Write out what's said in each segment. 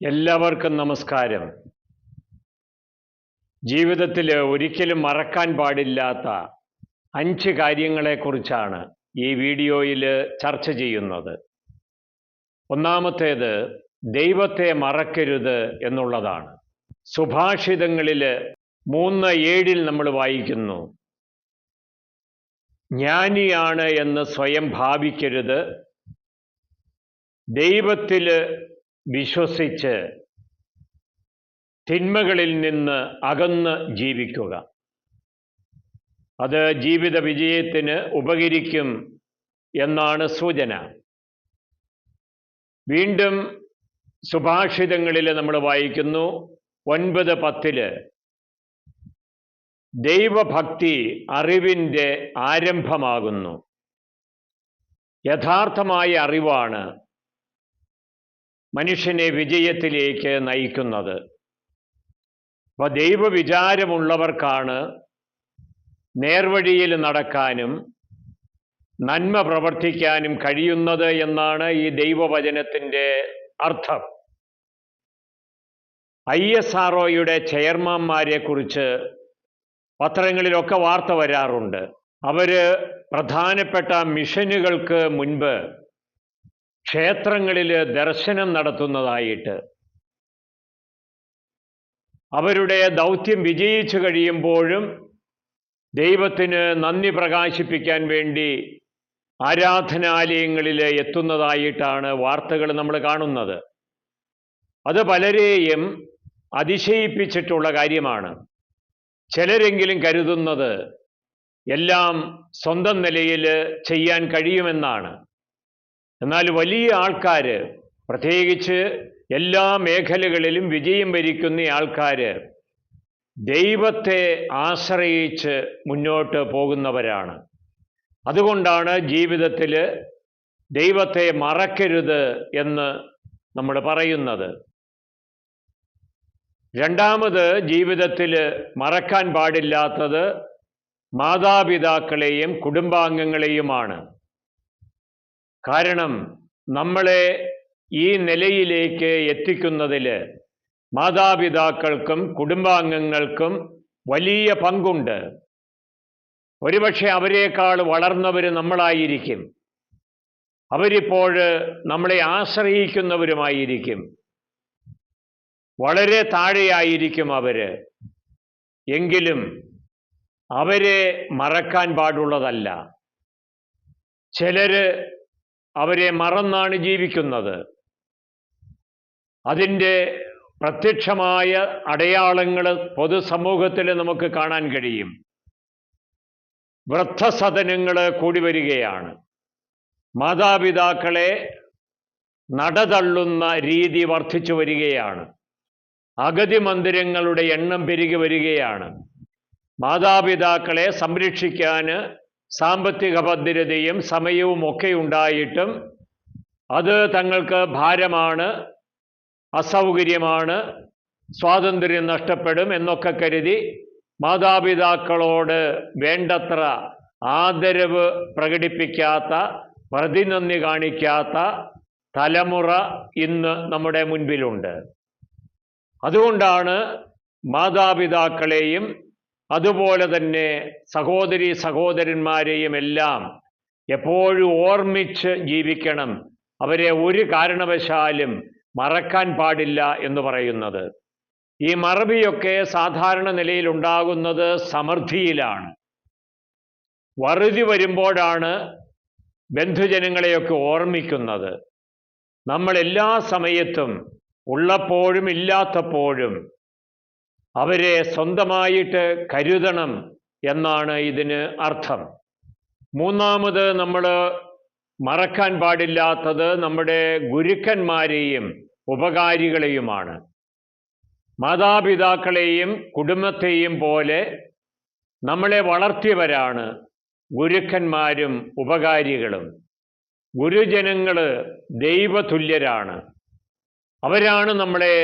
എല്ലാവർക്കും നമസ്കാരം. ജീവിതത്തിൽ ഒരിക്കലും മറക്കാൻ പാടില്ലാത്ത അഞ്ച് കാര്യങ്ങളെക്കുറിച്ചാണ് ഈ വീഡിയോയിൽ ചർച്ച ചെയ്യുന്നത്. ഒന്നാമത്തേത് ദൈവത്തെ മറക്കരുത് എന്നുള്ളതാണ്. സുഭാഷിതങ്ങളിൽ മൂന്ന് ഏഴിൽ നമ്മൾ വായിക്കുന്നു. ജ്ഞാനിയാണ് എന്ന് സ്വയം ഭാവിക്കരുത്. ദൈവത്തിൽ വിശ്വസിച്ച് തിന്മകളിൽ നിന്ന് അകന്ന് ജീവിക്കുക. അത് ജീവിത വിജയത്തിന് ഉപകരിക്കും എന്നാണ് സൂചന. വീണ്ടും സുഭാഷിതങ്ങളിൽ നമ്മൾ വായിക്കുന്നു ഒൻപത് പത്തിൽ ദൈവഭക്തി അറിവിന്റെ ആരംഭമാകുന്നു. യഥാർത്ഥമായ അറിവാണ് മനുഷ്യനെ വിജയത്തിലേക്ക് നയിക്കുന്നത്. അപ്പോൾ ദൈവവിചാരമുള്ളവർക്കാണ് നേർവഴിയിൽ നടക്കാനും നന്മ പ്രവർത്തിക്കാനും കഴിയുന്നത് എന്നാണ് ഈ ദൈവവചനത്തിന്റെ അർത്ഥം. ഐ എസ് ആർ ഒയുടെ ചെയർമാന്മാരെ കുറിച്ച് പത്രങ്ങളിലൊക്കെ വാർത്ത വരാറുണ്ട്. അവർ പ്രധാനപ്പെട്ട മിഷനുകൾക്ക് മുൻപ് ക്ഷേത്രങ്ങളിൽ ദർശനം നടത്തുന്നതായിട്ട്. അവരുടെ ദൗത്യം വിജയിച്ചു കഴിയുമ്പോഴും ദൈവത്തിന് നന്ദി പ്രകാശിപ്പിക്കാൻ വേണ്ടി ആരാധനാലയങ്ങളിൽ എത്തുന്നതായിട്ടാണ് വാർത്തകൾ നമ്മൾ കാണുന്നത്. അത് പലരെയും അതിശയിപ്പിച്ചിട്ടുള്ള കാര്യമാണ്. ചിലരെങ്കിലും കരുതുന്നത് എല്ലാം സ്വന്തം നിലയിൽ ചെയ്യാൻ കഴിയുമെന്നാണ്. എന്നാൽ വലിയ ആൾക്കാർ പ്രത്യേകിച്ച് എല്ലാ മേഖലകളിലും വിജയം ഭരിക്കുന്ന ആൾക്കാർ ദൈവത്തെ ആശ്രയിച്ച് മുന്നോട്ട് പോകുന്നവരാണ്. അതുകൊണ്ടാണ് ജീവിതത്തിൽ ദൈവത്തെ മറക്കരുത് എന്ന് നമ്മൾ പറയുന്നത്. രണ്ടാമത് ജീവിതത്തിൽ മറക്കാൻ പാടില്ലാത്തത് മാതാപിതാക്കളെയും കുടുംബാംഗങ്ങളെയുമാണ്. കാരണം നമ്മളെ ഈ നിലയിലേക്ക് എത്തിക്കുന്നതിൽ മാതാപിതാക്കൾക്കും കുടുംബാംഗങ്ങൾക്കും വലിയ പങ്കുണ്ട്. ഒരുപക്ഷെ അവരെക്കാൾ വളർന്നവർ നമ്മളായിരിക്കും. അവരിപ്പോൾ നമ്മളെ ആശ്രയിക്കുന്നവരുമായിരിക്കും. വളരെ താഴെയായിരിക്കും അവർ. എങ്കിലും അവരെ മറക്കാൻ പാടുള്ളതല്ല. ചിലര് അവരെ മറന്നാണ് ജീവിക്കുന്നത്. അതിന്റെ പ്രത്യക്ഷമായ അടയാളങ്ങൾ പൊതുസമൂഹത്തിൽ നമുക്ക് കാണാൻ കഴിയും. വൃദ്ധസദനങ്ങൾ കൂടി വരികയാണ്. മാതാപിതാക്കളെ നടതള്ളുന്ന രീതി വർദ്ധിച്ചു വരികയാണ്. അഗതി മന്ദിരങ്ങളുടെ എണ്ണം പെരുകി വരികയാണ്. മാതാപിതാക്കളെ സംരക്ഷിക്കാൻ സാമ്പത്തിക ഭദ്രതയും സമയവും ഒക്കെ ഉണ്ടായിട്ടും അത് തങ്ങൾക്ക് ഭാരമാണ് അസൗകര്യമാണ് സ്വാതന്ത്ര്യം നഷ്ടപ്പെടും എന്നൊക്കെ കരുതി മാതാപിതാക്കളോട് വേണ്ടത്ര ആദരവ് പ്രകടിപ്പിക്കാത്ത പ്രതിനന്ദി കാണിക്കാത്ത തലമുറ ഇന്ന് നമ്മുടെ മുൻപിലുണ്ട്. അതുകൊണ്ടാണ് മാതാപിതാക്കളെയും അതുപോലെ തന്നെ സഹോദരി സഹോദരന്മാരെയും എല്ലാം എപ്പോഴും ഓർമ്മിച്ച് ജീവിക്കണം. അവരെ ഒരു കാരണവശാലും മറക്കാൻ പാടില്ല എന്ന് പറയുന്നത്. ഈ മറവിയൊക്കെ സാധാരണ നിലയിൽ ഉണ്ടാകുന്നത് സമൃദ്ധിയിലാണ്. വറുതി വരുമ്പോഴാണ് ബന്ധുജനങ്ങളെയൊക്കെ ഓർമ്മിക്കുന്നത്. നമ്മൾ എല്ലാ സമയത്തും ഉള്ളപ്പോഴും ഇല്ലാത്തപ്പോഴും അവരെ സ്വന്തമായിട്ട് കരുതണം എന്നാണ് ഇതിന് അർത്ഥം. മൂന്നാമത് നമ്മൾ മറക്കാൻ പാടില്ലാത്തത് നമ്മുടെ ഗുരുക്കന്മാരെയും ഉപകാരികളെയുമാണ്. മാതാപിതാക്കളെയും കുടുംബത്തെയും പോലെ നമ്മളെ വളർത്തിയവരാണ് ഗുരുക്കന്മാരും ഉപകാരികളും. ഗുരുജനങ്ങൾ ദൈവതുല്യരാണ്. അവരാണ് നമ്മളെ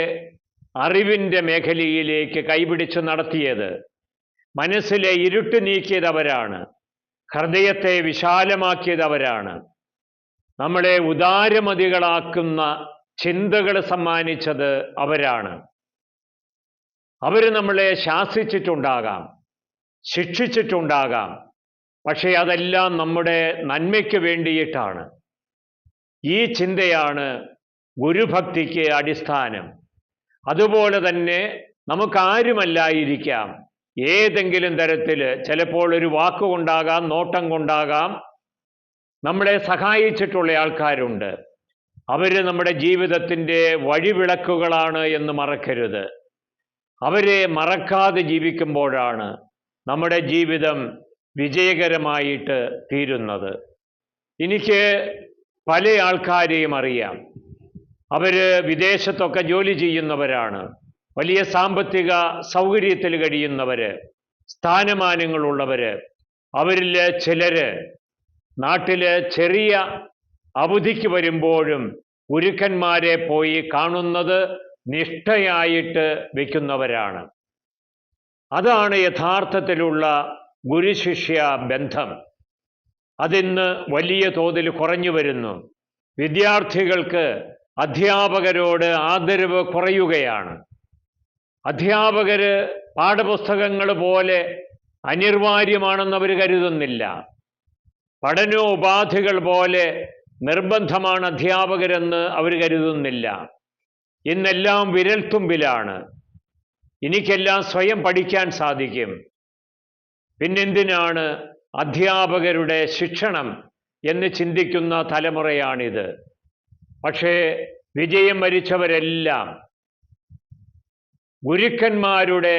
അറിവിന്റെ മേഖലയിലേക്ക് കൈപിടിച്ച് നടത്തിയത്. മനസ്സിലെ ഇരുട്ട് നീക്കിയതവരാണ്. ഹൃദയത്തെ വിശാലമാക്കിയത് അവരാണ് നമ്മളെ ഉദാരമതികളാക്കുന്ന ചിന്തകൾ സമ്മാനിച്ചത് അവരാണ്. അവർ നമ്മളെ ശാസിച്ചിട്ടുണ്ടാകാം ശിക്ഷിച്ചിട്ടുണ്ടാകാം. പക്ഷേ അതെല്ലാം നമ്മുടെ നന്മയ്ക്ക് വേണ്ടിയിട്ടാണ്. ഈ ചിന്തയാണ് ഗുരുഭക്തിക്ക് അടിസ്ഥാനം. അതുപോലെ തന്നെ നമുക്കാരുമല്ലായിരിക്കാം. ഏതെങ്കിലും തരത്തിൽ ചിലപ്പോൾ ഒരു വാക്കുകൊണ്ടാകാം നോട്ടം കൊണ്ടാകാം. നമ്മളെ സഹായിച്ചിട്ടുള്ള ആൾക്കാരുണ്ട്. അവർ നമ്മുടെ ജീവിതത്തിന്റെ വഴിവിളക്കുകളാണ് എന്ന് മറക്കരുത്. അവരെ മറക്കാതെ ജീവിക്കുമ്പോഴാണ് നമ്മുടെ ജീവിതം വിജയകരമായിട്ട് തീരുന്നത്. എനിക്ക് പല ആൾക്കാരെയും അറിയാം. അവർ വിദേശത്തൊക്കെ ജോലി ചെയ്യുന്നവരാണ്. വലിയ സാമ്പത്തിക സൗകര്യത്തിൽ കഴിയുന്നവർ സ്ഥാനമാനങ്ങളുള്ളവർ അവരിൽ ചിലർ നാട്ടിൽ ചെറിയ അവധിക്ക് വരുമ്പോഴും ഗുരുക്കന്മാരെ പോയി കാണുന്നത് നിഷ്ഠയായിട്ട് വയ്ക്കുന്നവരാണ് അതാണ് യഥാർത്ഥത്തിലുള്ള ഗുരുശിഷ്യ ബന്ധം. അതിന്ന് വലിയ തോതിൽ കുറഞ്ഞു വരുന്നു. വിദ്യാർത്ഥികൾക്ക് അധ്യാപകരോട് ആദരവ് കുറയുകയാണ്. അധ്യാപകർ പാഠപുസ്തകങ്ങൾ പോലെ അനിർവാര്യമാണെന്ന് അവർ കരുതുന്നില്ല. പഠനോപാധികൾ പോലെ നിർബന്ധമാണ് അധ്യാപകരെന്ന് അവർ കരുതുന്നില്ല. ഇന്നെല്ലാം വിരൽത്തുമ്പിലാണ്. എനിക്കെല്ലാം സ്വയം പഠിക്കാൻ സാധിക്കും. പിന്നെന്തിനാണ് അധ്യാപകരുടെ ശിക്ഷണം എന്ന് ചിന്തിക്കുന്ന തലമുറയാണിത്. പക്ഷേ വിജയം വരിച്ചവരെല്ലാം ഗുരുക്കന്മാരുടെ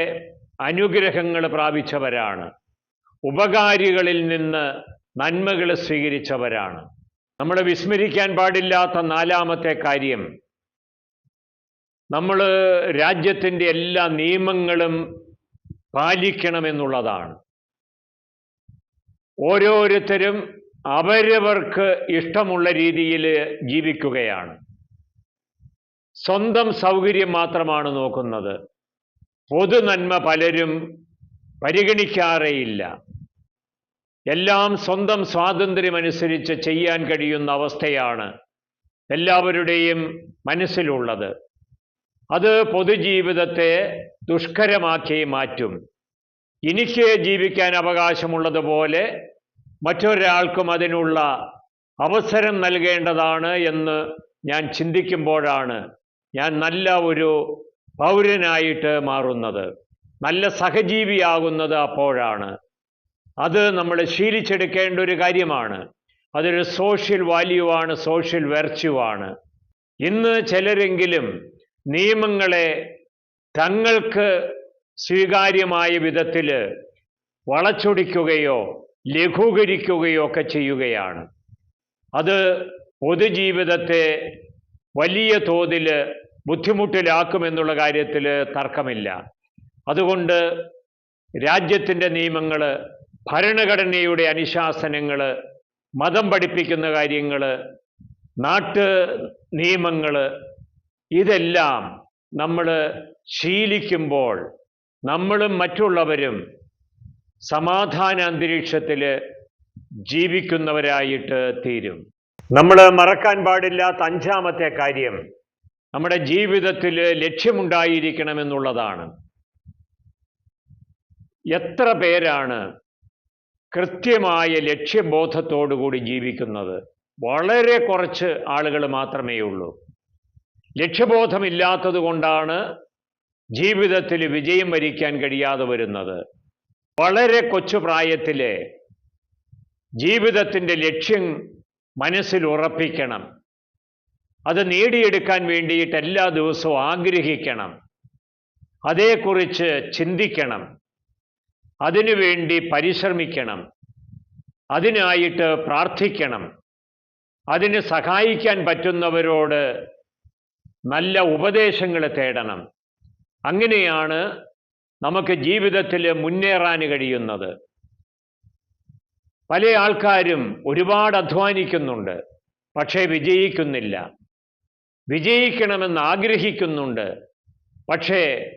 അനുഗ്രഹങ്ങൾ പ്രാപിച്ചവരാണ്. ഉപകാരികളിൽ നിന്ന് നന്മകൾ സ്വീകരിച്ചവരാണ്. നമ്മൾ വിസ്മരിക്കാൻ പാടില്ലാത്ത നാലാമത്തെ കാര്യം നമ്മൾ രാജ്യത്തിന്റെ എല്ലാ നിയമങ്ങളും പാലിക്കണമെന്നുള്ളതാണ്. ഓരോരുത്തരും അവരവർക്ക് ഇഷ്ടമുള്ള രീതിയിൽ ജീവിക്കുകയാണ്. സ്വന്തം സൗകര്യം മാത്രമാണ് നോക്കുന്നത്. പൊതു നന്മ പലരും പരിഗണിക്കാറേയില്ല. എല്ലാം സ്വന്തം സ്വാതന്ത്ര്യമനുസരിച്ച് ചെയ്യാൻ കഴിയുന്ന അവസ്ഥയാണ് എല്ലാവരുടെയും മനസ്സിലുള്ളത്. അത് പൊതുജീവിതത്തെ ദുഷ്കരമാക്കി മാറ്റും. എനിക്ക് ജീവിക്കാൻ അവകാശമുള്ളതുപോലെ മറ്റൊരാൾക്കും അതിനുള്ള അവസരം നൽകേണ്ടതാണ് എന്ന് ഞാൻ ചിന്തിക്കുമ്പോഴാണ് ഞാൻ നല്ല ഒരു പൗരനായിട്ട് മാറുന്നത്. നല്ല സഹജീവിയാകുന്നത് അപ്പോഴാണ്. അത് നമ്മൾ ശീലിച്ചെടുക്കേണ്ട ഒരു കാര്യമാണ്. അതൊരു സോഷ്യൽ വാല്യൂ ആണ് സോഷ്യൽ വെർച്യൂ ആണ് ഇന്ന് ചിലരെങ്കിലും നിയമങ്ങളെ തങ്ങൾക്ക് സ്വീകാര്യമായ വിധത്തിൽ വളച്ചൊടിക്കുകയോ ലഘൂകരിക്കുകയോ ഒക്കെ ചെയ്യുകയാണ്. അത് പൊതുജീവിതത്തെ വലിയ തോതിൽ ബുദ്ധിമുട്ടിലാക്കുമെന്നുള്ള കാര്യത്തിൽ തർക്കമില്ല. അതുകൊണ്ട് രാജ്യത്തിന്റെ നിയമങ്ങൾ ഭരണഘടനയുടെ അനുശാസനങ്ങൾ മതം പഠിപ്പിക്കുന്ന കാര്യങ്ങൾ നാട്ട് നിയമങ്ങൾ ഇതെല്ലാം നമ്മൾ ശീലിക്കുമ്പോൾ നമ്മളും മറ്റുള്ളവരും സമാധാന അന്തരീക്ഷത്തിൽ ജീവിക്കുന്നവരായിട്ട് തീരും. നമ്മൾ മറക്കാൻ പാടില്ലാത്ത അഞ്ചാമത്തെ കാര്യം നമ്മുടെ ജീവിതത്തിൽ ലക്ഷ്യമുണ്ടായിരിക്കണമെന്നുള്ളതാണ്. എത്ര പേരാണ് കൃത്യമായ ലക്ഷ്യബോധത്തോടുകൂടി ജീവിക്കുന്നത്? വളരെ കുറച്ച് ആളുകൾ മാത്രമേ ഉള്ളൂ. ലക്ഷ്യബോധമില്ലാത്തത് കൊണ്ടാണ് ജീവിതത്തിൽ വിജയം വരിക്കാൻ കഴിയാതെ വരുന്നത്. വളരെ കൊച്ചു പ്രായത്തിലെ ജീവിതത്തിന്റെ ലക്ഷ്യം മനസ്സിൽ ഉറപ്പിക്കണം. അത് നേടിയെടുക്കാൻ വേണ്ടിയിട്ട് എല്ലാ ദിവസവും ആഗ്രഹിക്കണം. അതേക്കുറിച്ച് ചിന്തിക്കണം. അതിനുവേണ്ടി പരിശ്രമിക്കണം. അതിനായിട്ട് പ്രാർത്ഥിക്കണം. അതിന് സഹായിക്കാൻ പറ്റുന്നവരോട് നല്ല ഉപദേശങ്ങൾ തേടണം. അങ്ങനെയാണ് നമുക്ക് ജീവിതത്തിൽ മുന്നേറാൻ കഴിയുന്നത്. പല ആൾക്കാരും ഒരുപാട് അധ്വാനിക്കുന്നുണ്ട് പക്ഷേ വിജയിക്കുന്നില്ല. വിജയിക്കണമെന്ന് ആഗ്രഹിക്കുന്നുണ്ട് പക്ഷേ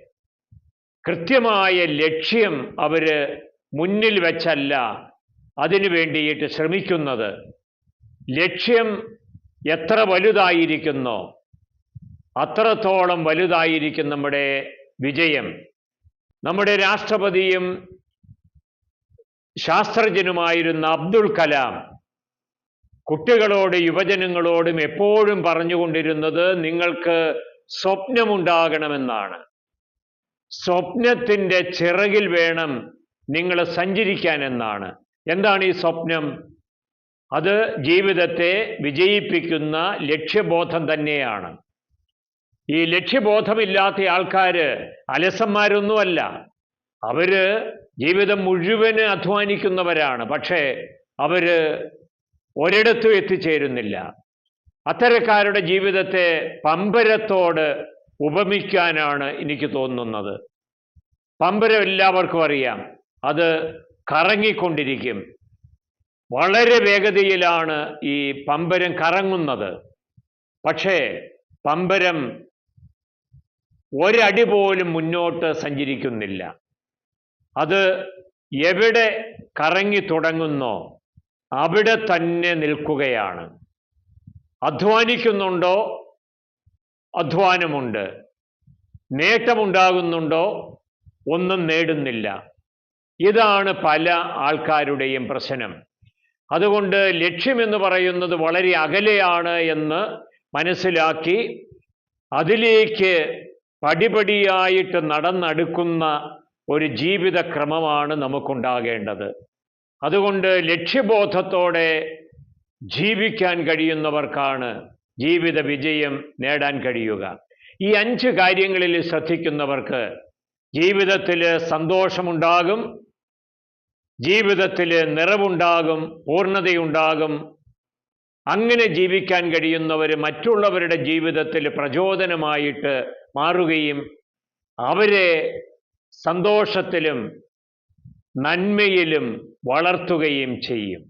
കൃത്യമായ ലക്ഷ്യം അവർ മുന്നിൽ വെച്ചല്ല അതിനു വേണ്ടിയിട്ട് ശ്രമിക്കുന്നത്. ലക്ഷ്യം എത്ര വലുതായിരിക്കുന്നോ അത്രത്തോളം വലുതായിരിക്കും നമ്മുടെ വിജയം. നമ്മുടെ രാഷ്ട്രപതിയും ശാസ്ത്രജ്ഞനുമായിരുന്ന അബ്ദുൾ കലാം കുട്ടികളോട് യുവജനങ്ങളോടും എപ്പോഴും പറഞ്ഞുകൊണ്ടിരുന്നത് നിങ്ങൾക്ക് സ്വപ്നമുണ്ടാകണമെന്നാണ്. സ്വപ്നത്തിന്റെ ചിറകിൽ വേണം നിങ്ങൾ സഞ്ചരിക്കാൻ എന്നാണ് എന്താണ് ഈ സ്വപ്നം? അത് ജീവിതത്തെ വിജയിപ്പിക്കുന്ന ലക്ഷ്യബോധം തന്നെയാണ്. ഈ ലക്ഷ്യബോധമില്ലാത്ത ആൾക്കാര് അലസന്മാരൊന്നുമല്ല. അവർ ജീവിതം മുഴുവൻ അധ്വാനിക്കുന്നവരാണ്. പക്ഷേ അവർ ഒരിടത്തും എത്തിച്ചേരുന്നില്ല. അത്തരക്കാരുടെ ജീവിതത്തെ പമ്പരത്തോട് ഉപമിക്കാനാണ് എനിക്ക് തോന്നുന്നത്. പമ്പരം എല്ലാവർക്കും അറിയാം. അത് കറങ്ങിക്കൊണ്ടിരിക്കും. വളരെ വേഗതയിലാണ് ഈ പമ്പരം കറങ്ങുന്നത്. പക്ഷേ പമ്പരം ഒരടി പോലും മുന്നോട്ട് സഞ്ചരിക്കുന്നില്ല. അത് എവിടെ കറങ്ങി തുടങ്ങുന്നോ അവിടെ തന്നെ നിൽക്കുകയാണ്. അധ്വാനിക്കുന്നുണ്ടോ? അധ്വാനമുണ്ട്. നേട്ടമുണ്ടാകുന്നുണ്ടോ? ഒന്നും നേടുന്നില്ല. ഇതാണ് പല ആൾക്കാരുടെയും പ്രശ്നം. അതുകൊണ്ട് ലക്ഷ്യമെന്ന് പറയുന്നത് വളരെ അകലെയാണ് എന്ന് മനസ്സിലാക്കി അതിലേക്ക് പടിപടിയായിട്ട് നടന്നടുക്കുന്ന ഒരു ജീവിത ക്രമമാണ് നമുക്കുണ്ടാകേണ്ടത്. അതുകൊണ്ട് ലക്ഷ്യബോധത്തോടെ ജീവിക്കാൻ കഴിയുന്നവർക്കാണ് ജീവിത വിജയം നേടാൻ കഴിയുക. ഈ അഞ്ച് കാര്യങ്ങളിൽ ശ്രദ്ധിക്കുന്നവർക്ക് ജീവിതത്തിൽ സന്തോഷമുണ്ടാകും ജീവിതത്തിൽ നിറവുണ്ടാകും പൂർണതയുണ്ടാകും. അങ്ങനെ ജീവിക്കാൻ കഴിയുന്നവർ മറ്റുള്ളവരുടെ ജീവിതത്തിൽ പ്രചോദനമായിട്ട് മാറുകയും അവരെ സന്തോഷത്തിലും നന്മയിലും വളർത്തുകയും ചെയ്യും.